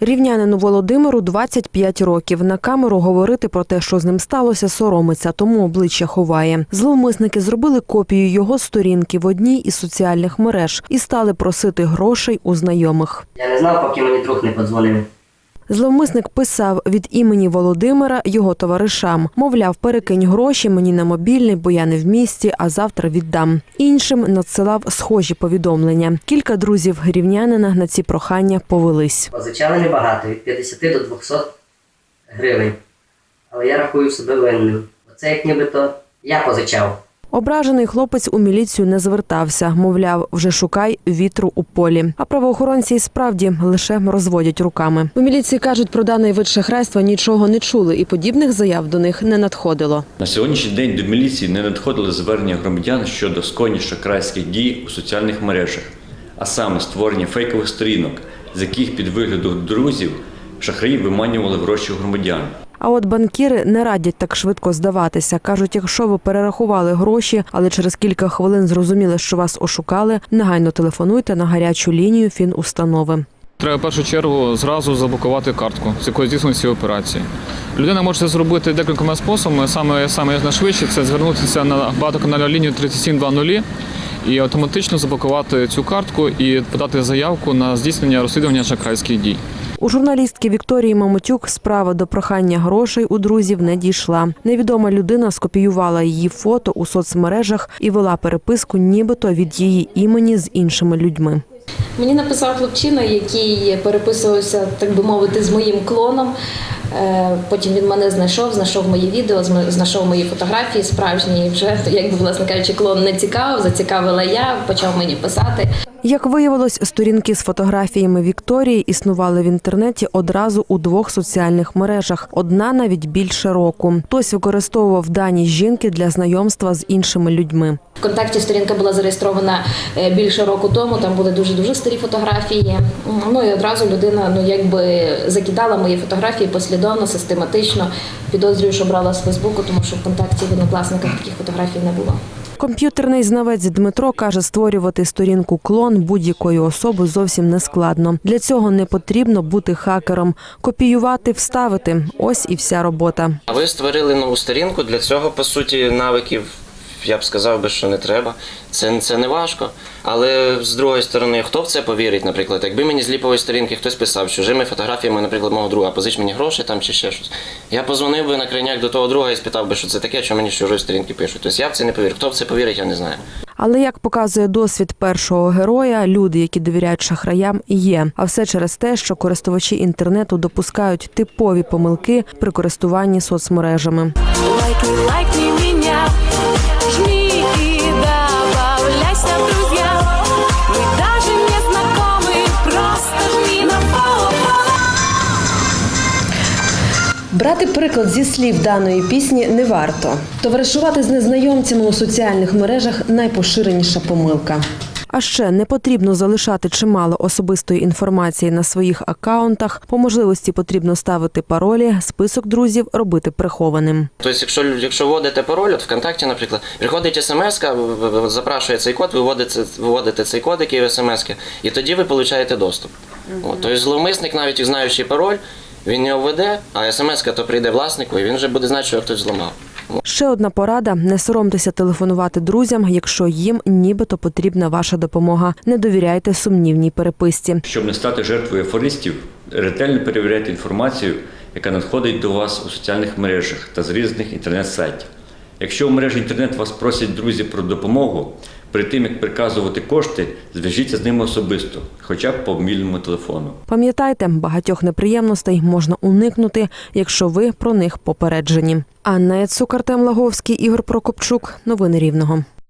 Рівнянину Володимиру 25 років. На камеру говорити про те, що з ним сталося, соромиться, тому обличчя ховає. Зловмисники зробили копію його сторінки в одній із соціальних мереж і стали просити грошей у знайомих. Я не знав, поки мені друг не подзвонив. Зловмисник писав від імені Володимира його товаришам. Мовляв, перекинь гроші мені на мобільний, бо я не в місті, а завтра віддам. Іншим надсилав схожі повідомлення. Кілька друзів рівнянина на ці прохання повелись. Позичали небагато, від 50 до 200 гривень. Але я рахую себе винним. Оце як нібито я позичав. Ображений хлопець у міліцію не звертався, мовляв, вже шукай вітру у полі. А правоохоронці й справді лише розводять руками. У міліції кажуть, про даний вид шахрайства нічого не чули, і подібних заяв до них не надходило. На сьогоднішній день до міліції не надходили звернення громадян щодо скоєння шахрайських дій у соціальних мережах, а саме створення фейкових сторінок, з яких під виглядом друзів шахраї виманювали гроші громадян. А от банкіри не радять так швидко здаватися. кажуть, якщо ви перерахували гроші, але через кілька хвилин зрозуміли, що вас ошукали, негайно телефонуйте на гарячу лінію фінустанови. Треба в першу чергу зразу заблокувати картку, з якої здійснюють ці операції. Людина може це зробити декількома способами. Саме саме найшвидше це звернутися на багатоканальну лінію 3720 і автоматично заблокувати цю картку і подати заявку на здійснення розслідування шахрайських дій. У журналістки Вікторії Мамотюк справа до прохання грошей у друзів не дійшла. Невідома людина скопіювала її фото у соцмережах і вела переписку, нібито від її імені з іншими людьми. Мені написав хлопчина, який переписувався, так би мовити, з моїм клоном. Е, Потім він мене знайшов, знайшов мої відео, знайшов мої фотографії справжні. Вже, якби, власне кажучи, клон не цікавив, зацікавила я, почав мені писати. Як виявилось, сторінки з фотографіями Вікторії існували в інтернеті одразу у двох соціальних мережах. Одна навіть більше року. Хтось використовував дані жінки для знайомства з іншими людьми. Вконтакті сторінка була зареєстрована е, більше року тому. Там були дуже дуже старі фотографії. Ну і одразу людина ну якби закидала мої фотографії послідовно, систематично. Підозрюю, що брала з Фейсбуку, тому що вконтакті в однокласниках таких фотографій не було. Комп'ютерний знавець Дмитро каже, створювати сторінку клон будь-якої особи зовсім не складно. Для цього не потрібно бути хакером. Копіювати, вставити ось і вся робота. А ви створили нову сторінку. Для цього, по суті, навиків я б сказав би, що не треба. Це, це не важко. Але з другої сторони, хто в це повірить, наприклад, якби мені з ліпової сторінки хтось писав чужими фотографіями, наприклад, мого друга, позич мені гроші там чи ще щось. Я позвонив би на крайняк до того друга і спитав би, що це таке, що мені з чужої сторінки пишуть. Тобто я в це не повірю. Хто в це повірить, я не знаю. Але як показує досвід першого героя, люди, які довіряють шахраям, є. А все через те, що користувачі інтернету допускають типові помилки при користуванні соцмережами. Лайкни, лайкни меня, Брати приклад зі слів даної пісні не варто. Товаришувати з незнайомцями у соціальних мережах найпоширеніша помилка. А ще не потрібно залишати чимало особистої інформації на своїх акаунтах. По можливості потрібно ставити паролі, список друзів робити прихованим. Тобто, якщо, якщо вводите пароль, от ВКонтакті, наприклад, приходить смс, запрашує цей код, ви вводите, виводите цей код, який в смс, і тоді ви отримаєте доступ. От, тобто зловмисник, навіть і знаючи пароль, він його введе, а смс то прийде власнику, і він вже буде знати, що його хтось зламав. Ще одна порада: не соромтеся телефонувати друзям, якщо їм нібито потрібна ваша допомога. Не довіряйте сумнівній переписці. Щоб не стати жертвою афористів, ретельно перевіряйте інформацію, яка надходить до вас у соціальних мережах та з різних інтернет-сайтів. Якщо в мережі інтернет вас просять друзі про допомогу, перед тим як приказувати кошти, зв'яжіться з ними особисто, хоча б по мобільному телефону. Пам'ятайте, багатьох неприємностей можна уникнути, якщо ви про них попереджені. Анна Яцук, Артем Лаговський, Ігор Прокопчук. Новини Рівного.